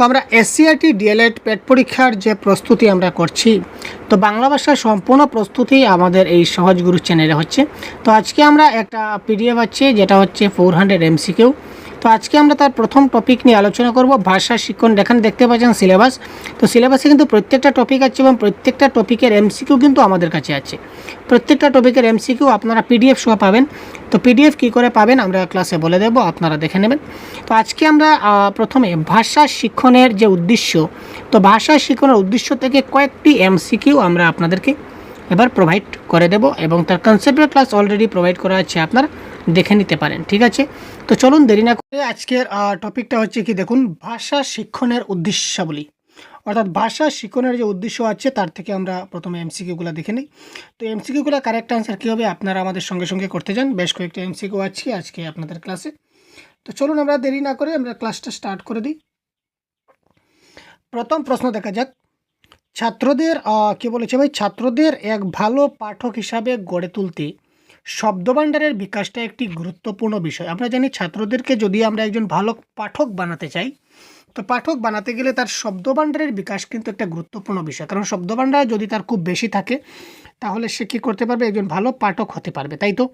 তো আমরা SCRT D.El.Ed পেট পরীক্ষার যে প্রস্তুতি আমরা করছি, তো বাংলা ভাষার সম্পূর্ণ প্রস্তুতি আমাদের এই সহজ গুরু চ্যানেলে হচ্ছে। তো আজকে আমরা একটা পিডিএফ আছে, যেটা হচ্ছে ফোর হান্ড্রেড এমসিকিউ তো আজকে আমরা তার প্রথম টপিক নিয়ে আলোচনা করব, ভাষা শিক্ষণ। এখানে দেখতে পাচ্ছেন সিলেবাস তো সিলেবাসে কিন্তু প্রত্যেকটা টপিক আছে এবং প্রত্যেকটা টপিকের এমসিকিউ কিন্তু আমাদের কাছে আছে। প্রত্যেকটা টপিকের এমসিকিউ আপনারা পিডিএফ সহ পাবেন। তো পিডিএফ কী করে পাবেন আমরা ক্লাসে বলে দেব, আপনারা দেখে নেবেন। তো আজকে আমরা প্রথমে ভাষা শিক্ষণের যে উদ্দেশ্য, তো ভাষা শিক্ষণের উদ্দেশ্য থেকে কয়েকটি এমসিকিউ আমরা আপনাদেরকে এবার প্রোভাইড করে দেব এবং তার কনসেপ্টের ক্লাস অলরেডি প্রোভাইড করা আছে আপনারা। দেখে নিতে পারেন, ঠিক আছে? তো চলুন দেরি না করে আজকের টপিকটা হচ্ছে কি দেখুন, ভাষা শিক্ষণের উদ্দেশ্যাবলী। অর্থাৎ ভাষা শিক্ষণের যে উদ্দেশ্য আছে, তার থেকে আমরা প্রথমে এমসিকিউগুলো দেখে নিই। তো এমসিকিউগুলো কারেক্ট আনসার কী হবে আপনারা আমাদের সঙ্গে সঙ্গে করতে যান। বেশ কয়েকটা এমসিকিউ আছে আজকে আপনাদের ক্লাসে তো চলুন আমরা দেরি না করে আমরা ক্লাসটা স্টার্ট করে দিই। প্রথম প্রশ্ন দেখা যাক। ছাত্রদের কি বলেছে ভাই? ছাত্রদের এক ভালো পাঠক হিসাবে গড়ে তুলতে শব্দভাণ্ডারের বিকাশটা একটি গুরুত্বপূর্ণ বিষয়। আমরা জানি ছাত্রদেরকে যদি আমরা একজন ভালো পাঠক বানাতে চাই, তো পাঠক বানাতে গেলে তার শব্দভাণ্ডারের বিকাশ কিন্তু একটা গুরুত্বপূর্ণ বিষয়। কারণ শব্দভাণ্ডার যদি তার খুব বেশি থাকে, তাহলে সে কী করতে পারবে? একজন ভালো পাঠক হতে পারবে, তাই তো?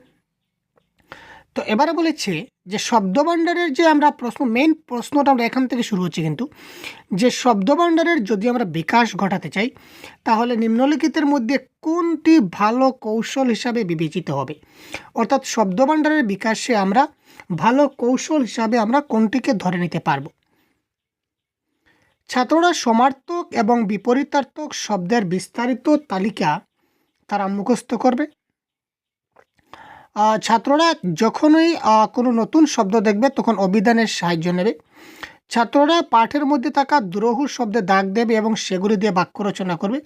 এবারে বলেছে যে শব্দভাণ্ডারের যে আমরা প্রশ্ন মেন প্রশ্নটা আমরা এখান থেকে শুরু হচ্ছে কিন্তু, যে শব্দভাণ্ডারের যদি আমরা বিকাশ ঘটাতে চাই, তাহলে নিম্নলিখিতের মধ্যে কোনটি ভালো কৌশল হিসাবে বিবেচিত হবে? অর্থাৎ শব্দভাণ্ডারের বিকাশে আমরা ভালো কৌশল হিসাবে আমরা কোনটিকে ধরে নিতে পারব? ছাত্ররা সমার্থক এবং বিপরীতার্থক শব্দের বিস্তারিত তালিকা তারা মুখস্থ করবে। ছাত্ররা যখনই কোনো নতুন শব্দ দেখবে, তখন অভিধানের সাহায্য নেবে। ছাত্ররা পাঠের মধ্যে থাকা দুরহু শব্দে দাগ দেবে এবং সেগুলি দিয়ে বাক্য রচনা করবে।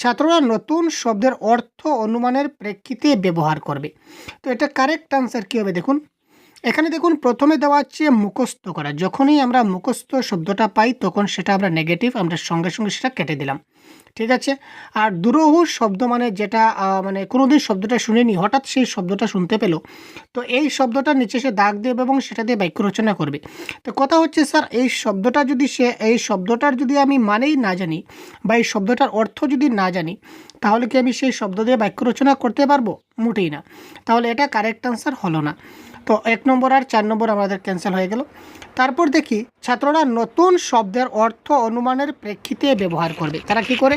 ছাত্ররা নতুন শব্দের অর্থ অনুমানের প্রেক্ষিতে ব্যবহার করবে। তো এটা কারেক্ট আনসার কী হবে দেখুন? এখানে দেখুন, প্রথমে দেওয়া হচ্ছে মুখস্থ করা। যখনই আমরা মুখস্থ শব্দটা পাই, তখন সেটা আমরা নেগেটিভ আমরা সঙ্গে সঙ্গে সেটা কেটে দিলাম। ঠিক আছে? আর দুরহু শব্দ মানে যেটা মানে কোনোদিন শব্দটা শুনিনি, হঠাৎ সেই শব্দটা শুনতে পেল। তো এই শব্দটা নিচে সে দাগ দেবে এবং সেটা দিয়ে বাক্য রচনা করবে। তো কথা হচ্ছে, স্যার, এই শব্দটা যদি সে, এই শব্দটার যদি আমি মানেই না জানি বা এই শব্দটার অর্থ যদি না জানি, তাহলে কি আমি সেই শব্দ দিয়ে বাক্য রচনা করতে পারব? মোটেই না। তাহলে এটা কারেক্ট আনসার হলো না। তো এক নম্বর আর চার নম্বর আমাদের ক্যান্সেল হয়ে গেল। তারপর দেখি ছাত্ররা নতুন শব্দের অর্থ অনুমানের প্রেক্ষিতে ব্যবহার করবে। তারা কি করে?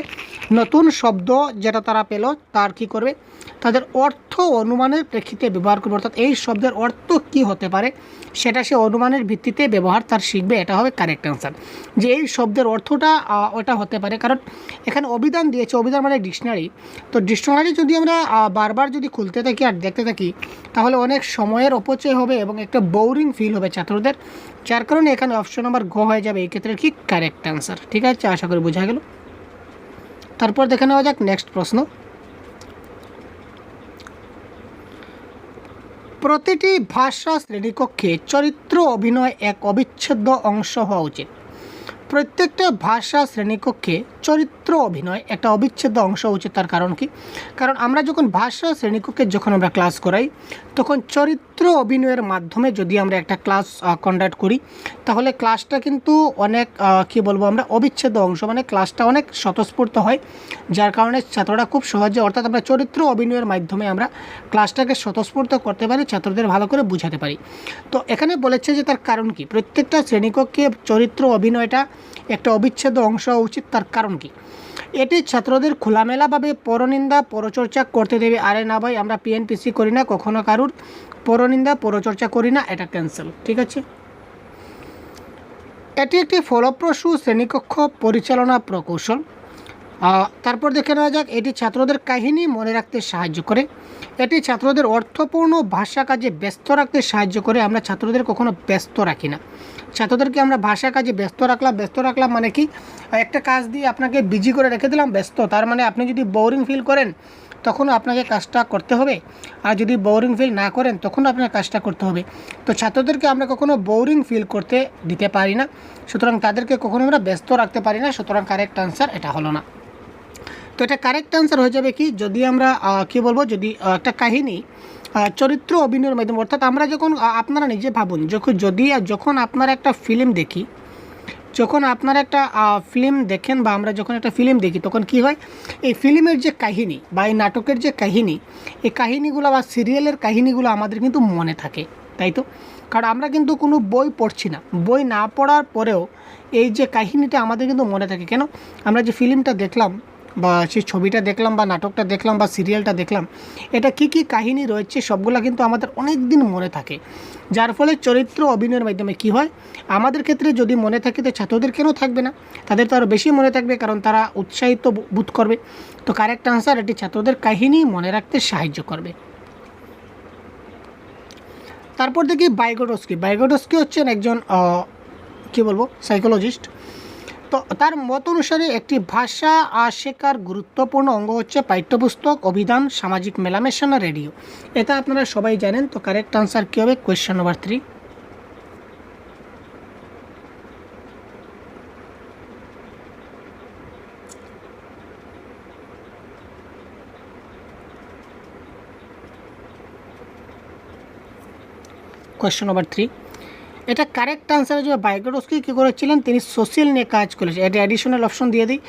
নতুন শব্দ যেটা তারা পেল, তার কি করবে? তাদের অর্থ অনুমানের প্রেক্ষিতে ব্যবহার করবে, অর্থাৎ এই শব্দের অর্থ কি হতে পারে, সেটা সে অনুমানের ভিত্তিতে ব্যবহার তার শিখবে, এটা হবে কারেক্ট অ্যান্সার যে এই শব্দের অর্থটা ওটা হতে পারে। কারণ এখানে অভিধান দিয়েছে, অভিধান মানে ডিকশনারি তো ডিকশনারি যদি আমরা বারবার যদি খুলতে থাকি আর দেখতে থাকি, তাহলে অনেক সময়ের অপচয় হবে এবং একটা বোরিং ফিল হবে ছাত্রদের, যার কারণে এখানে অপশন নাম্বার গ হয়ে যাবে এই ক্ষেত্রে কি কারেক্ট অ্যান্সার ঠিক আছে? আশা করি বোঝা গেল। তারপর দেখে নেওয়া যাক নেক্সট প্রশ্ন। প্রতিটি ভাষা শ্রেণীকক্ষে চরিত্র অভিনয় এক অবিচ্ছেদ্য অংশ হওয়া উচিত। প্রত্যেকটা ভাষা শ্রেণীকক্ষে চরিত্র অভিনয় একটা অবিচ্ছেদ্য অংশ উচিত তার কারণ কি? কারণ আমরা যখন ভাষা শ্রেণীকক্ষে যখন আমরা ক্লাস করাই, তখন চরিত্র অভিনয়ের মাধ্যমে যদি আমরা একটা ক্লাস কন্ডাক্ট করি, তাহলে ক্লাসটা কিন্তু অনেক কি বলব আমরা, অবিচ্ছেদ্য অংশ। মানে ক্লাসটা অনেক স্বতঃস্ফূর্ত হয়, যার কারণে ছাত্ররা খুব সহজে, অর্থাৎ আমরা চরিত্র অভিনয়ের মাধ্যমে আমরা ক্লাসটাকে স্বতঃস্ফূর্ত করতে পারি, ছাত্রদের ভালো করে বোঝাতে পারি। তো এখানে বলেছে যে তার কারণ কি? প্রত্যেকটা শ্রেণীকক্ষে চরিত্র অভিনয়টা একটা অবিচ্ছেদ্য অংশ উচিত তার কারণ কি এটি ছাত্রদের খোলামেলাভাবে পরনিন্দা, পরচর্চা করতে দেবে। আরে না ভাই, আমরা পিএনপিসি করি না, কখনো কারুর পরনিন্দা, পরচর্চা করি না, এটা ক্যান্সেল ঠিক আছে? এটি একটি ফলপ্রসূ শ্রেণীকক্ষ পরিচালনা প্রকৌশল। তারপর দেখে নেওয়া যাক, এটি ছাত্রদের কাহিনী মনে রাখতে সাহায্য করে। এটি ছাত্রদের অর্থপূর্ণ ভাষা কাজে ব্যস্ত রাখতে সাহায্য করে। আমরা ছাত্রদের কখনো ব্যস্ত রাখি না। ছাত্রদেরকে আমরা ভাষা কাজে ব্যস্ত রাখলাম ব্যস্ত রাখলাম মানে কি? একটা কাজ দিয়ে আপনাকে বিজি করে রেখে দিলাম, ব্যস্ত। তার মানে আপনি যদি বোরিং ফিল করেন তখনও আপনাকে কাজটা করতে হবে। আর যদি বোরিং ফিল না করেন তখনও আপনার কাজটা করতে হবে। তো ছাত্রদেরকে আমরা কখনো বোরিং ফিল করতে দিতে পারি না। সুতরাং তাদেরকে কখনো আমরা ব্যস্ত রাখতে পারি না। সুতরাং কারেক্ট আনসার এটা হলো না। তো এটা কারেক্ট আনসার হয়ে যাবে কি? যদি আমরা কি বলব? যদি একটা কাহিনী চরিত্র অভিনয়ের মাধ্যমে, অর্থাৎ আমরা যখন আপনারা নিজে ভাবুন, যখন, যদি যখন আপনারা একটা ফিল্ম দেখি, যখন আপনারা একটা ফিল্ম দেখেন বা আমরা যখন একটা ফিল্ম দেখি, তখন কি হয়? এই ফিল্মের যে কাহিনী বা এই নাটকের যে কাহিনী, এই কাহিনীগুলো বা সিরিয়ালের কাহিনীগুলো আমাদের কিন্তু মনে থাকে, তাই তো? কারণ আমরা কিন্তু কোনো বই পড়ছি না। বই না পড়ার পরেও এই যে কাহিনীটা আমাদের কিন্তু মনে থাকে, কেন? আমরা যে ফিল্মটা দেখলাম বা সেই ছবিটা দেখলাম বা নাটকটা দেখলাম বা সিরিয়ালটা দেখলাম, এটা কি কি কাহিনী রয়েছে সবগুলো কিন্তু আমাদের অনেক দিন মনে থাকে। যার ফলে চরিত্র অভিনয়ের মাধ্যমে কি হয়? আমাদের ক্ষেত্রে যদি মনে থাকে তো ছাত্রদের কেন থাকবে না? তাদের তো আরও বেশি মনে থাকবে কারণ তারা উৎসাহিত বোধ করবে। তো কারেক্ট আনসার এটি ছাত্রদের কাহিনী মনে রাখতে সাহায্য করবে। তারপর দেখি বাইগোটস্কি বাইগোটস্কি হচ্ছেন একজন কি বলব? সাইকোলজিস্ট তার মত অনুসারে একটি ভাষা আর শেখার গুরুত্বপূর্ণ অঙ্গ হচ্ছে পাঠ্যপুস্তক, অভিধান, সামাজিক মেলামেশা না রেডিও। এটা আপনারা সবাই জানেন, তো কারেক্ট আনসার কী হবে? Question number three question number three এটা কারেক্ট আনসার যে বাইকোটস্কি কী করেছিলেন? তিনি সোশ্যাল নিয়ে কাজ করেছেন এটা অ্যাডিশনাল অপশন দিয়ে দিই।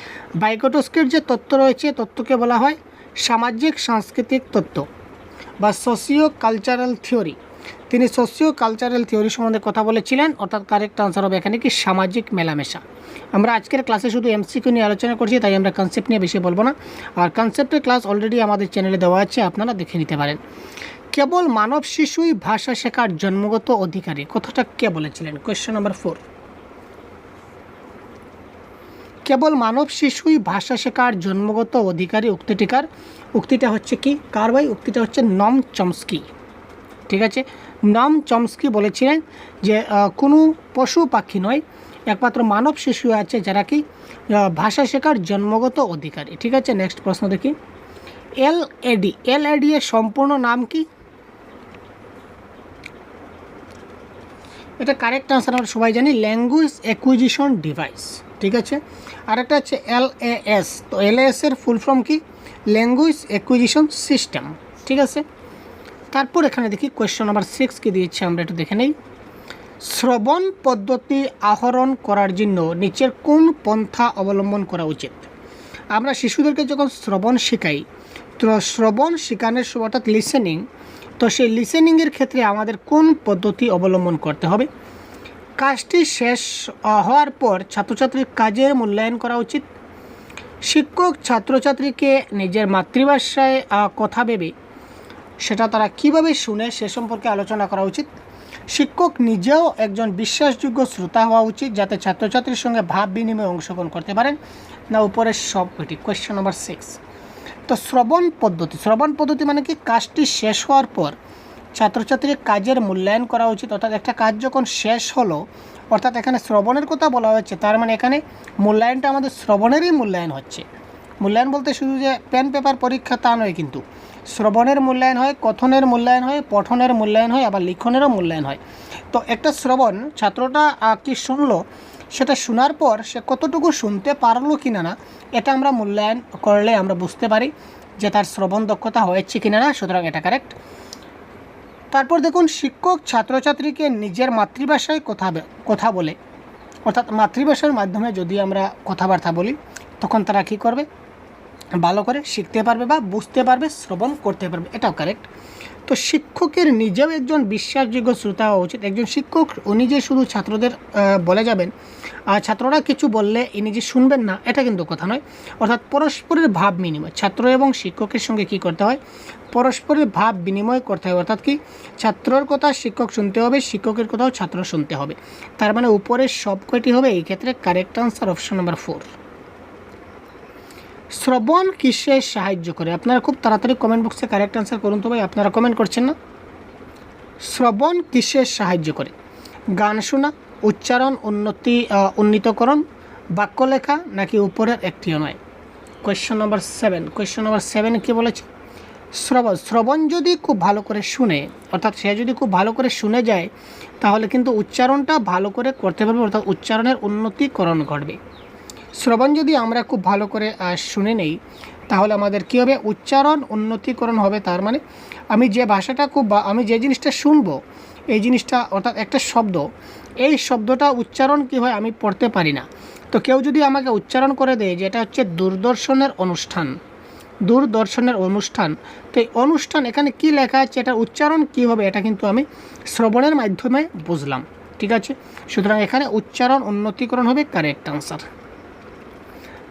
বাইকোটস্কির যে তত্ত্ব রয়েছে তত্ত্বকে বলা হয় সামাজিক সাংস্কৃতিক তত্ত্ব বা সোশিও কালচারাল থিওরি তিনি সোশিও কালচারাল থিওরি সম্বন্ধে কথা বলেছিলেন, অর্থাৎ কারেক্ট আনসার হবে এখানে কি? সামাজিক মেলামেশা। আমরা আজকের ক্লাসে শুধু এমসিকিউ নিয়ে আলোচনা করছি, তাই আমরা কনসেপ্ট নিয়ে বেশি বলব না। আর কনসেপ্টের ক্লাস অলরেডি আমাদের চ্যানেলে দেওয়া আছে, আপনারা দেখে নিতে পারেন। কেবল মানব শিশুই ভাষা শেখার জন্মগত অধিকারী? কথাটা কে বলেছিলেন? কোয়েশ্চেন নাম্বার ফোর কেবল মানব শিশুই ভাষা শেখার জন্মগত অধিকারী উক্তিটিকার? উক্তিটা হচ্ছে কি? কার ভাই? উক্তিটা হচ্ছে নম চমস্কি। ঠিক আছে? নম চমস্কি বলেছিলেন যে কোনো পশু পাখি নয়, একমাত্র মানব শিশু আছে যারা কি ভাষা শেখার জন্মগত অধিকারী। ঠিক আছে? নেক্সট প্রশ্ন দেখি। এল এডি এল এডি এর সম্পূর্ণ নাম কি? এটা কারেক্ট আনসার আমরা সবাই জানি ল্যাঙ্গুয়েজ অ্যাকুইজিশন ডিভাইস ঠিক আছে? আর একটা হচ্ছে এল এস তো এল এর ফুল ফর্ম কি? ল্যাঙ্গুয়েজ অ্যাকুইজিশন সিস্টেম ঠিক আছে? তারপর এখানে দেখি কোয়েশ্চেন নাম্বার সিক্স কি দিয়েছে, আমরা একটু দেখে নেই। শ্রবণ পদ্ধতি আহরণ করার জন্য নিচের কোন পন্থা অবলম্বন করা উচিত? আমরা শিশুদেরকে যখন শ্রবণ শেখাই, তো শ্রবণ শেখানোর সময় অর্থাৎ লিসেনিং তো সেই লিসেনিংয়ের ক্ষেত্রে আমাদের কোন পদ্ধতি অবলম্বন করতে হবে? কাজটি শেষ হওয়ার পর ছাত্রছাত্রীর কাজের মূল্যায়ন করা উচিত। শিক্ষক ছাত্রছাত্রীকে নিজের মাতৃভাষায় কথা ভেবে সেটা তারা কীভাবে শুনে সে সম্পর্কে আলোচনা করা উচিত। শিক্ষক নিজেও একজন বিশ্বাসযোগ্য শ্রোতা হওয়া উচিত যাতে ছাত্রছাত্রীর সঙ্গে ভাব বিনিময়ে অংশগ্রহণ করতে পারেন। না, উপরের সব কোয়েশ্চেন নাম্বার সিক্স তো শ্রবণ পদ্ধতি শ্রবণ পদ্ধতি মানে কি? কাজটি শেষ হওয়ার পর ছাত্রছাত্রীর কাজের মূল্যায়ন করা উচিত। অর্থাৎ একটা কাজ যখন শেষ হলো, অর্থাৎ এখানে শ্রবণের কথা বলা হচ্ছে তার মানে এখানে মূল্যায়নটা আমাদের শ্রবণেরই মূল্যায়ন হচ্ছে। মূল্যায়ন বলতে শুধু যে পেন, পেপার, পরীক্ষা, তা নয় কিন্তু। শ্রবণের মূল্যায়ন হয়, কথনের মূল্যায়ন হয়, পঠনের মূল্যায়ন হয়, আবার লিখনেরও মূল্যায়ন হয়। তো একটা শ্রবণ, ছাত্রটা কি শুনলো সেটা শোনার পর সে কতটুকু শুনতে পারল কি না, এটা আমরা মূল্যায়ন করলে আমরা বুঝতে পারি যে তার শ্রবণ দক্ষতা হয়েছে কি না, সুতরাং এটা কারেক্ট তারপর দেখুন, শিক্ষক ছাত্রছাত্রীকে নিজের মাতৃভাষায় কথা কথা বলে। অর্থাৎ মাতৃভাষার মাধ্যমে যদি আমরা কথাবার্তা বলি, তখন তারা কী করবে? ভালো করে শিখতে পারবে বা বুঝতে পারবে, শ্রবণ করতে পারবে, এটাও কারেক্ট তো শিক্ষকের নিজেও একজন বিশ্বাসযোগ্য শ্রোতা হওয়া উচিত। একজন শিক্ষক, উনি যে শুধু ছাত্রদের বলে যাবেন, আর ছাত্ররা কিছু বললে ইনি যে শুনবেন না, এটা কিন্তু কথা নয়। অর্থাৎ পরস্পরের ভাব বিনিময়, ছাত্র এবং শিক্ষকের সঙ্গে কি করতে হয়? পরস্পরের ভাব বিনিময় করতে হয়। অর্থাৎ কি? ছাত্রর কথা শিক্ষক শুনতে হবে, শিক্ষকের কথাও ছাত্র শুনতে হবে। তার মানে উপরের সব কয়টি হবে, এই ক্ষেত্রে correct answer option number four শ্রবণ কিসে সাহায্য করে? আপনারা খুব তাড়াতাড়ি কমেন্ট বক্সে কারেক্ট অ্যান্সার করুন তো ভাই, আপনারা কমেন্ট করছেন না? শ্রবণ কিসে সাহায্য করে? গান শোনা, উচ্চারণ, উন্নতি উন্নীতকরণ বাক্য লেখা নাকি উপরের একটিও নয়? Question number seven question number seven কী বলেছে? শ্রবণ শ্রবণ যদি খুব ভালো করে শুনে, অর্থাৎ সে যদি খুব ভালো করে শুনে যায়, তাহলে কিন্তু উচ্চারণটা ভালো করে করতে পারবে, অর্থাৎ উচ্চারণের উন্নতিকরণ ঘটবে। শ্রবণ যদি আমরা খুব ভালো করে শুনে নেই, তাহলে আমাদের কী হবে? উচ্চারণ উন্নতিকরণ হবে তার মানে আমি যে ভাষাটা খুব আমি যে জিনিসটা শুনব, এই জিনিসটা অর্থাৎ একটা শব্দ, এই শব্দটা উচ্চারণ কী হয় আমি পড়তে পারি না। তো কেউ যদি আমাকে উচ্চারণ করে দেয় যে এটা হচ্ছে দূরদর্শনের অনুষ্ঠান দূরদর্শনের অনুষ্ঠান, তো এই অনুষ্ঠান এখানে কি লেখা আছে এটা উচ্চারণ কী হবে, এটা কিন্তু আমি শ্রবণের মাধ্যমে বুঝলাম, ঠিক আছে? সুতরাং এখানে উচ্চারণ উন্নতিকরণ হবে কারেক্ট আনসার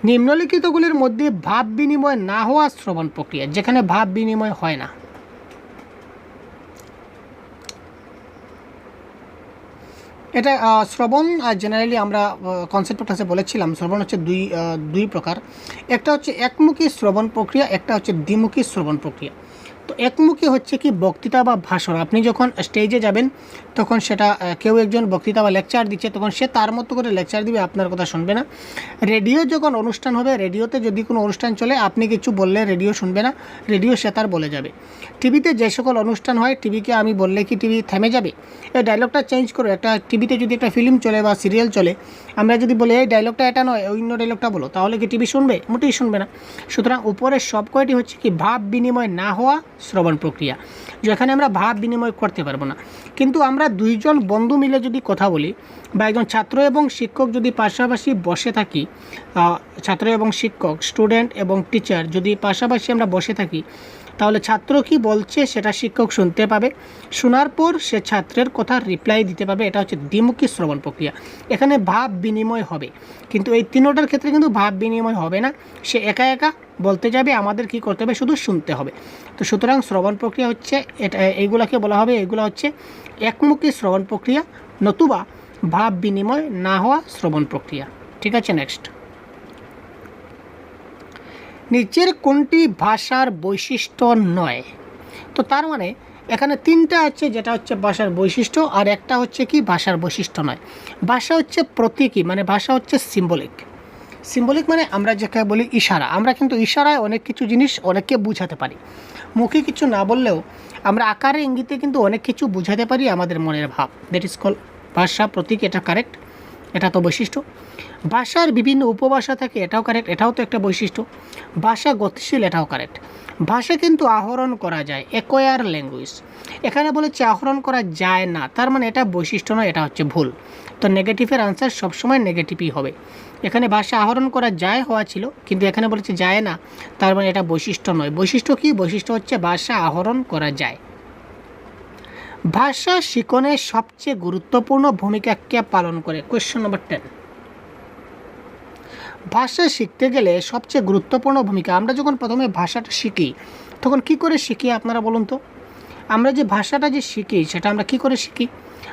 নিম্নলিখিতগুলির মধ্যে ভাব বিনিময় না হওয়া শ্রবণ প্রক্রিয়া, যেখানে ভাব বিনিময় হয় না। এটা শ্রবণ জেনারেলি আমরা কনসেপ্ট ক্লাসে বলেছিলাম, শ্রবণ হচ্ছে দুই দুই প্রকার। একটা হচ্ছে একমুখী শ্রবণ প্রক্রিয়া, একটা হচ্ছে দ্বিমুখী শ্রবণ প্রক্রিয়া। তো একমুখী হচ্ছে কি বক্তৃতা বা ভাষণ। আপনি যখন স্টেজে যাবেন, তখন সেটা কেউ একজন বক্তৃতা বা লেকচার দিচ্ছে, তখন সে তার মতো করে লেকচার দিবে, আপনার কথা শুনবে না। রেডিও যখন অনুষ্ঠান হবে রেডিওতে যদি কোনো অনুষ্ঠান চলে, আপনি কিছু বললে রেডিও শুনবে না রেডিও সে তার বলে যাবে। টিভিতে যে সকল অনুষ্ঠান হয় টিভিকে আমি বললে কি টিভি থেমে যাবে? এই ডায়লগটা চেঞ্জ করো। একটা টিভিতে যদি একটা ফিল্ম চলে বা সিরিয়াল চলে, আমরা যদি বলি, এই ডায়লগটা এটা নয় অন্য ডায়লগটা বলো, তাহলে কি টিভি শুনবে? মোটেই শুনবে না। সুতরাং উপরের সব কয়টি হচ্ছে কি ভাব বিনিময় না হওয়া শ্রবণ প্রক্রিয়া, যেখানে আমরা ভাব বিনিময় করতে পারব না। কিন্তু আমরা দুইজন বন্ধু মিলে যদি কথা বলি, বা একজন ছাত্র এবং শিক্ষক যদি পাশাপাশি বসে থাকি ছাত্র এবং শিক্ষক, স্টুডেন্ট এবং টিচার যদি পাশাপাশি আমরা বসে থাকি তাহলে ছাত্র কি বলছে সেটা শিক্ষক শুনতে পাবে। শোনার পর সে ছাত্রের কথা রিপ্লাই দিতে পারবে। এটা হচ্ছে দ্বিমুখী শ্রবণ প্রক্রিয়া। এখানে ভাব বিনিময় হবে। কিন্তু এই তিনোটার ক্ষেত্রে কিন্তু ভাব বিনিময় হবে না। সে একা একা বলতে যাবে, আমাদের কি করতে হবে? শুধু শুনতে হবে। তো সুতরাং শ্রবণ প্রক্রিয়া হচ্ছে এটা, এইগুলাকে বলা হবে, এগুলো হচ্ছে একমুখী শ্রবণ প্রক্রিয়া নতুবা ভাব বিনিময় না হওয়া শ্রবণ প্রক্রিয়া। ঠিক আছে নেক্সট নিচের কোনটি ভাষার বৈশিষ্ট্য নয়? তো তার মানে এখানে তিনটা আছে, যেটা হচ্ছে ভাষার বৈশিষ্ট্য আর একটা হচ্ছে কি ভাষার বৈশিষ্ট্য নয়। ভাষা হচ্ছে প্রতীকী মানে ভাষা হচ্ছে সিম্বলিক সিম্বলিক মানে আমরা যাকে বলি ইশারা। আমরা কিন্তু ইশারায় অনেক কিছু জিনিস অনেককে বুঝাতে পারি। মুখে কিছু না বললেও আমরা আকারে ইঙ্গিতে কিন্তু অনেক কিছু বুঝাতে পারি আমাদের মনের ভাব। দ্যাট ইজ কল ভাষা প্রতীক, এটা কারেক্ট এটা তো বৈশিষ্ট্য। ভাষার বিভিন্ন উপভাষা থাকে, এটাও কারেক্ট এটাও তো একটা বৈশিষ্ট্য। ভাষা গতিশীল, এটাও কারেক্ট ভাষা কিন্তু আহরণ করা যায় একোয়ার ল্যাঙ্গুয়েজ এখানে বলেছে আহরণ করা যায় না, তার মানে এটা বৈশিষ্ট্য নয়, এটা হচ্ছে ভুল। তো নেগেটিভের আনসার সবসময় নেগেটিভই হবে। এখানে ভাষা আহরণ করা যায় হওয়া ছিল, কিন্তু এখানে বলেছে যায় না, তার মানে এটা বৈশিষ্ট্য নয়। বৈশিষ্ট্য কি? বৈশিষ্ট্য হচ্ছে ভাষা আহরণ করা যায়। ভাষা শিকনের সবচেয়ে গুরুত্বপূর্ণ ভূমিকা কে পালন করে? কোয়েশ্চন নম্বর টেন ভাষা শিখতে গেলে সবচেয়ে গুরুত্বপূর্ণ ভূমিকা, আমরা যখন প্রথমে ভাষাটা শিখি, তখন কি করে শিখি আপনারা বলুন তো? আমরা যে ভাষাটা যে শিখি, সেটা আমরা কি করে শিখি?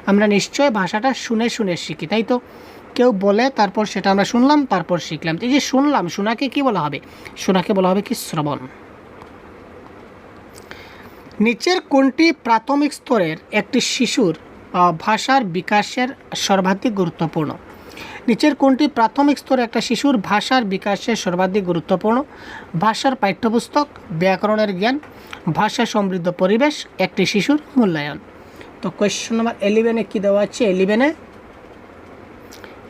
আমরা নিশ্চয় ভাষাটা শুনে শুনে শিখি, তাই তো? কেউ বলে, তারপর সেটা আমরা শুনলাম, তারপর শিখলাম। এই যে শুনলাম, শোনাকে কি বলা হবে? শোনাকে বলা হবে কি শ্রবণ। নিচের কোনটি প্রাথমিক স্তরের একটি শিশুর ভাষার বিকাশের সর্বাধিক গুরুত্বপূর্ণ? নিচের কোনটি প্রাথমিক স্তরে একটা শিশুর ভাষার বিকাশের সর্বাধিক গুরুত্বপূর্ণ? ভাষার পাঠ্যপুস্তক, ব্যাকরণের জ্ঞান, ভাষা সমৃদ্ধ পরিবেশ, একটি শিশুর মূল্যায়ন। তো কোয়েশ্চন নাম্বার এলিভেনে কী দেওয়া আছে? এলিভেনে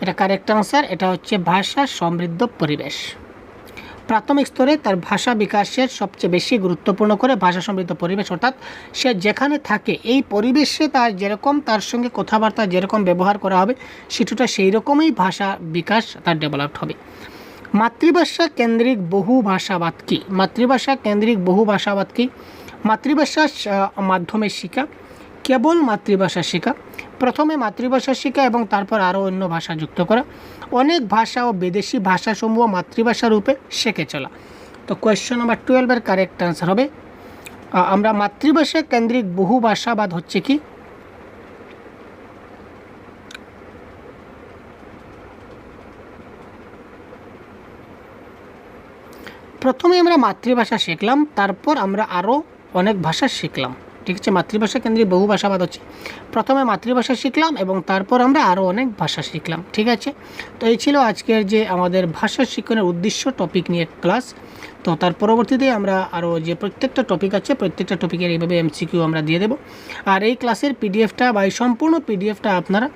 এটা কারেক্ট আনসার এটা হচ্ছে ভাষা সমৃদ্ধ পরিবেশ। প্রাথমিক স্তরে তার ভাষা বিকাশের সবচেয়ে বেশি গুরুত্বপূর্ণ করে ভাষা সমৃদ্ধ পরিবেশ অর্থাৎ সে যেখানে থাকে এই পরিবেশে তার যেরকম তার সঙ্গে কথাবার্তা যেরকম ব্যবহার করা হবে শিশুটা সেই রকমই ভাষা বিকাশ তার ডেভেলপড হবে। মাতৃভাষা কেন্দ্রিক বহু ভাষাবাদ কী? মাতৃভাষা কেন্দ্রিক বহু ভাষাবাদ কী? মাতৃভাষা আহ, মাধ্যমে শেখা কেবল মাতৃভাষা শেখা। প্রথমে মাতৃভাষা শেখা এবং তারপর আরও অন্য ভাষা যুক্ত করা। অনেক ভাষা ও বিদেশি ভাষাসমূহ মাতৃভাষা রূপে শেখে চলা। তো কোয়েশ্চন নাম্বার টুয়েলভের কারেক্ট আনসার হবে। আমরা মাতৃভাষা কেন্দ্রিক বহু ভাষাবাদ হচ্ছে কি? প্রথমে আমরা মাতৃভাষা শিখলাম, তারপর আমরা আরও অনেক ভাষা শিখলাম। ঠিক আছে মাতৃভাষা কেন্দ্রিক বহু ভাষাবাদ হচ্ছে প্রথমে মাতৃভাষা শিখলাম এবং তারপর আমরা আরও অনেক ভাষা শিখলাম, ঠিক আছে? তো এই ছিল আজকের যে আমাদের ভাষা শিক্ষণের উদ্দেশ্য টপিক নিয়ে ক্লাস তো তার পরবর্তীতে আমরা আরও যে প্রত্যেকটা টপিক আছে, প্রত্যেকটা টপিকের এইভাবে এমসিকিউ আমরা দিয়ে দেবো। আর এই ক্লাসের পিডিএফটা বা এই সম্পূর্ণ পিডিএফটা আপনারা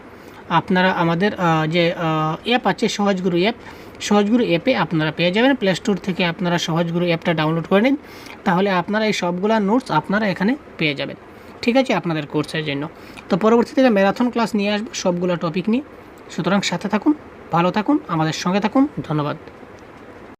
আপনারা আমাদের যে অ্যাপ আছে সহজগুরু অ্যাপ সহজগুরু অ্যাপে আপনারা পেয়ে যাবেন। প্লে স্টোর থেকে আপনারা সহজগুরু অ্যাপটা ডাউনলোড করে নিন। তাহলে আপনারা এই সবগুলা নোটস আপনারা এখানে পেয়ে যাবেন। ঠিক আছে, আপনাদের কোর্সের জন্য। তো পরবর্তীতে ম্যারাথন ক্লাস নিয়ে আসব, সবগুলো টপিক নিয়ে। সুতরাং সাথে থাকুন, ভালো থাকুন, আমাদের সঙ্গে থাকুন। ধন্যবাদ।